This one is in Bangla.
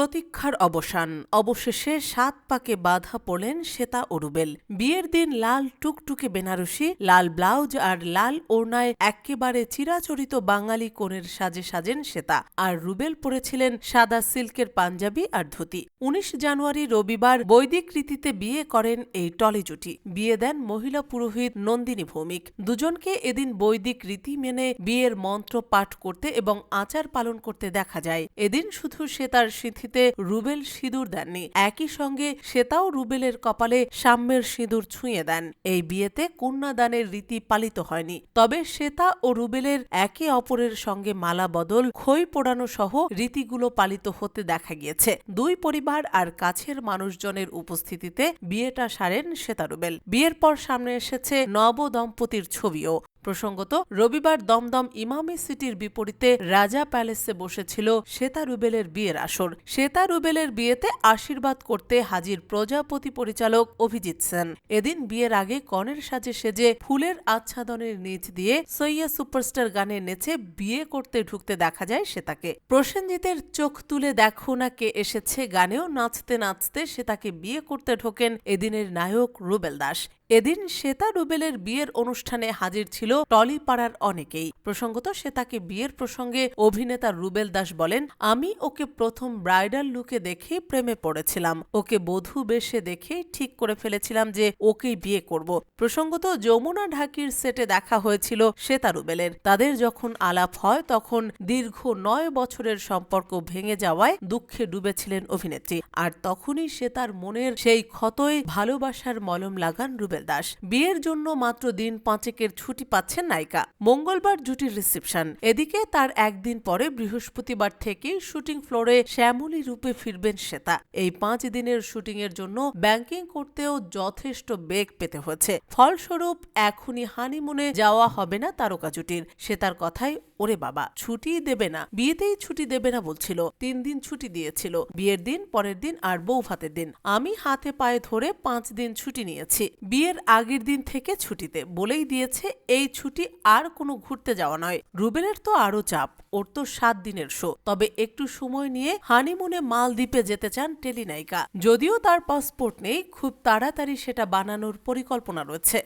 প্রতীক্ষার অবসান। অবশেষে সাত পাকে বাধা পড়লেন শ্বেতা ও রুবেল বিয়ের দিন লাল টুকটুকে বেনারসি, লাল ব্লাউজ আর লাল ওড়নায় একেবারে চিরাচরিত বাঙালি কোণের সাজে সাজেন শ্বেতা। আর রুবেল পরেছিলেন সাদা সিল্কের পাঞ্জাবি আর ধুতি। উনিশ জানুয়ারি রবিবার বৈদিক রীতিতে বিয়ে করেন এই টলি জুটি। বিয়ে দেন মহিলা পুরোহিত নন্দিনী ভৌমিক। দুজনকে এদিন বৈদিক রীতি মেনে বিয়ের মন্ত্র পাঠ করতে এবং আচার পালন করতে দেখা যায়। এদিন শুধু শ্বেতার সিঁথিতে রুবেল সিঁদুর দেননি। একই সঙ্গে শ্বেতাও রুবেলের কপালে সাম্যের সিঁদুর ছুঁয়ে দেন। এই বিয়েতে কন্যাদানের রীতি পালিত হয়নি। তবে শ্বেতা ও রুবেলের একে অপরের সঙ্গে মালা বদল, খই পোড়ানো সহ রীতিগুলো পালিত হতে দেখা গিয়েছে। দুই পরিবার আর কাছের মানুষজনের উপস্থিতিতে বিয়েটা সারেন শ্বেতা রুবেল। বিয়ের পর সামনে এসেছে নব দম্পতির ছবিও। প্রসঙ্গত, রবিবার দমদম ইমামি সিটির বিপরীতে রাজা প্যালেসে বসেছিল শ্বেতা রুবেলের বিয়ের আসর। শ্বেতা রুবেলের বিয়েতে আশীর্বাদ করতে হাজির প্রজাপতি পরিচালক অভিজিৎ সেন। এদিন বিয়ের আগে কনের সাজে সেজে ফুলের আচ্ছাদনের নিচ দিয়ে সৈয়া সুপারস্টার গানে নেচে বিয়ে করতে ঢুকতে দেখা যায় শ্বেতাকে প্রসেনজিতের চোখ তুলে দেখো না কে এসেছে, গানেও নাচতে নাচতে শ্বেতাকে বিয়ে করতে ঢোকেন এদিনের নায়ক রুবেল দাস। এদিন শ্বেতা রুবেলের বিয়ের অনুষ্ঠানে হাজির ছিল টলিপাড়ার অনেকেই। প্রসঙ্গত শ্বেতাকে বিয়ের প্রসঙ্গে অভিনেতা রুবেল দাস বলেন, আমি ওকে প্রথম ব্রাইডাল লুকে দেখে প্রেমে পড়েছিলাম। ওকে বধূ বেশে দেখেই ঠিক করে ফেলেছিলাম যে ওকেই বিয়ে করব। প্রসঙ্গত যমুনা ঢাকির সেটে দেখা হয়েছিল শ্বেতা রুবেলের। তাদের যখন আলাপ হয়, তখন দীর্ঘ নয় বছরের সম্পর্ক ভেঙে যাওয়ায় দুঃখে ডুবেছিলেন অভিনেত্রী। আর তখনই সে তার মনের সেই ক্ষতই ভালোবাসার মলম লাগান রুবেল। দাস। বিয়ের জন্য মাত্র দিন পাঁচেকের ছুটি পাচ্ছেন নায়িকা। মঙ্গলবার জুটির রিসেপশন। এদিকে তার একদিন পরে বৃহস্পতিবার থেকেই শুটিং ফ্লোরে শ্যামলী রূপে ফিরবেন শ্বেতা। এই পাঁচ দিনের শুটিং এর জন্য ব্যাংকিং করতেও যথেষ্ট বেগ পেতে হয়েছে। ফলস্বরূপ এখনই হানিমুনে যাওয়া হবে না তারকা জুটির। শ্বেতার কথাই, ওরে বাবা, ছুটি দেবে না। বিয়েতেই ছুটি দেবে না বলছিল। তিন দিন ছুটি দিয়েছিল। বিয়ের দিন, পরের দিন আর বউ ভাতের দিন। আমি হাতে পায়ে ধরে পাঁচ দিন ছুটি নিয়েছি। বিয়ের আগের দিন থেকে ছুটিতে বলেই দিয়েছে, এই ছুটি আর কোনো ঘুরতে যাওয়া নয়। রুবেলের তো আরও চাপ, ওর তো সাত দিনের শো। তবে একটু সময় নিয়ে হানিমুনে মালদ্বীপে যেতে চান টেলিনায়িকা। যদিও তার পাসপোর্ট নেই, খুব তাড়াতাড়ি সেটা বানানোর পরিকল্পনা রয়েছে।